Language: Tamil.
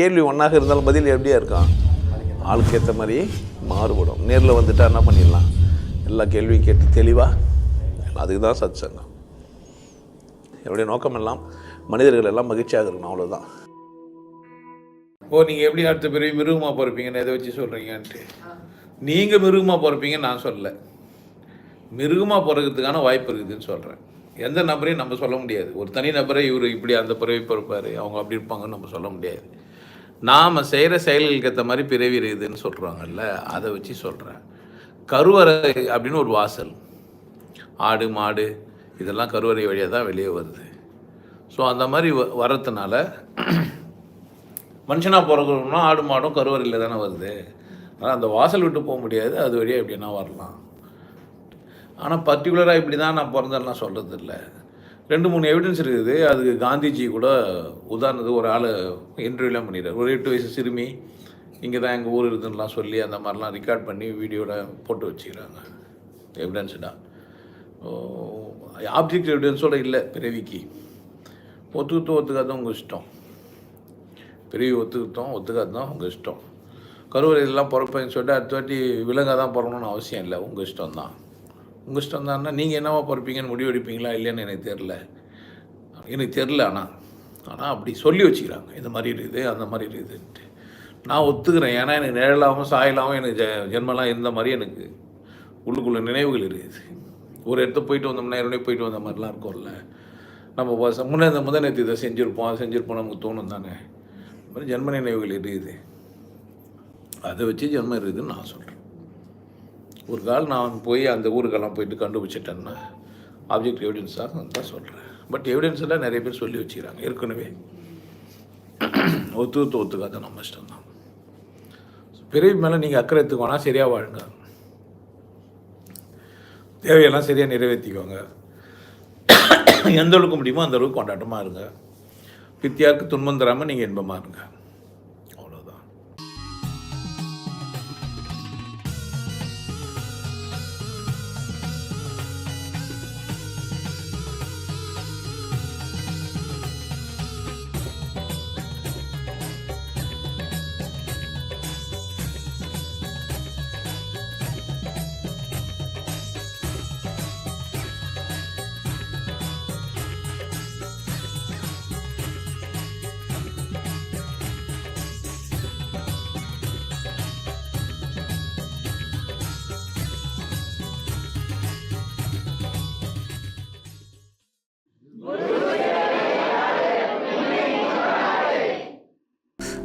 கேள்வி ஒன்றாக இருந்தாலும் பதில் எப்படியா இருக்கான் ஆளுக்கு ஏற்ற மாதிரி மாறுபடும். நேரில் வந்துட்டா என்ன பண்ணிடலாம்? எல்லா கேள்வியும் கேட்டு தெளிவாக அதுக்கு தான் சத் சங்கம் என்னுடைய நோக்கம் எல்லாம் மனிதர்கள் எல்லாம் மகிழ்ச்சியாக இருக்கணும் அவ்வளோதான் ஓ நீங்கள் எப்படி அடுத்த பிறகு மிருகமாக பிறப்பீங்கன்னு எதை வச்சு சொல்கிறீங்கன்ட்டு நீங்கள் மிருகமாக பிறப்பீங்கன்னு நான் சொல்லலை. மிருகமாக பிறகுறதுக்கான வாய்ப்பு இருக்குதுன்னு சொல்கிறேன் எந்த நபரையும் நம்ம சொல்ல முடியாது. ஒரு தனி நபரை இவர் இப்படி அந்த பிறவி பிறப்பார் அவங்க அப்படி இருப்பாங்கன்னு நம்ம சொல்ல முடியாது. நாம் செய்கிற செயல்களுக்கு ஏற்ற மாதிரி பிறவி இருக்குதுன்னு சொல்கிறாங்கல்ல அதை வச்சு சொல்கிறேன் கருவறை அப்படின்னு ஒரு வாசல். ஆடு மாடு இதெல்லாம் கருவறை வழியாக தான் வெளியே வருது. ஸோ அந்த மாதிரி வ- வரத்துனால மனுஷனாக பிறக்கணும்னா ஆடு மாடும் கருவறையில் தானே வருது. ஆனால் அந்த வாசல் விட்டு போக முடியாது அது வழியாக எப்படின்னா வரலாம். ஆனால் பர்டிகுலராக இப்படி தான் நான் பிறந்தேன்லாம் சொல்கிறது இல்லை ரெண்டு மூணு எவிடன்ஸ் இருக்குது. அதுக்கு காந்திஜி கூட உதாரணத்துக்கு ஒரு ஆள் இன்டர்வியூலாம் பண்ணிடுறார் ஒரு எட்டு வயசு சிறுமி. இங்கே தான் எங்கள் ஊர் இருக்குதுன்னெலாம் சொல்லி அந்த மாதிரிலாம் ரெக்கார்ட் பண்ணி வீடியோட போட்டு வச்சுக்கிறாங்க. எவிடன்ஸ்டா ஆப்ஜெக்ட் எவிடன்ஸோட இல்லை பிறவிக்கு. ஒத்துக்கிட்டோம் ஒத்துக்காதான் உங்கள் இஷ்டம். பிறவி ஒத்துக்கிட்டோம் ஒத்துக்காதான் உங்கள் இஷ்டம். கருவறையெல்லாம் பிறப்பேன்னு சொல்லிட்டு அடுத்த வாட்டி விலங்காக தான் பிறக்கணும்னு அவசியம் இல்லை. உங்கள் இஷ்டம் தான் உங்கள் இஷ்டம் தான்னா நீங்கள் என்னவா பொறுப்பீங்கன்னு முடிவு எடுப்பீங்களா இல்லைன்னு எனக்கு தெரில எனக்கு தெரில ஆனால் ஆனால் அப்படி சொல்லி வச்சுக்கிறாங்க. இந்த மாதிரி இருக்குது அந்த மாதிரி இருக்குதுன்ட்டு. நான் ஒத்துக்கிறேன். ஏன்னா எனக்கு நிழலாகவும் சாயலாகவும் எனக்கு ஜ ஜென்மலாம் இருந்த மாதிரி எனக்கு உள்ளுக்குள்ளே நினைவுகள் இருக்குது. ஒரு இடத்த போயிட்டு வந்தோம்னா ஏற்கனவே போயிட்டு வந்த மாதிரிலாம் இருக்கும்ல. நம்ம முன்னே முன்ன இந்த முதல் நேற்று இதை செஞ்சுருப்போம் அதை செஞ்சுருப்போம் நமக்கு தோணும் தானே. இந்த மாதிரி ஜென்ம நினைவுகள் இருக்குது. அதை வச்சு ஜென்மம் இருக்குதுன்னு நான் சொல்கிறேன் ஒரு கால் நான் போய் அந்த ஊருக்கெல்லாம் போயிட்டு கண்டுபிடிச்சிட்டேன்னா ஆப்ஜெக்ட் எவிடன்ஸாக தான் சொல்கிறேன் பட் எவிடன்ஸ் எல்லாம் நிறைய பேர் சொல்லி வச்சுக்கிறாங்க ஏற்கனவே. ஒத்து ஒத்துக்காத நம்ம இஷ்டம் தான். பிறவி மேலே நீங்கள் அக்கறை எடுத்துக்கோனா சரியாக வாழுங்க. தேவையெல்லாம் சரியாக நிறைவேற்றிக்கோங்க. எந்த அளவுக்கு முடியுமோ அந்த அளவுக்கு கொண்டாட்டமாக இருங்க. பித்தியாருக்கு துன்பம் தராமல் நீங்கள் இன்பமாக இருங்க.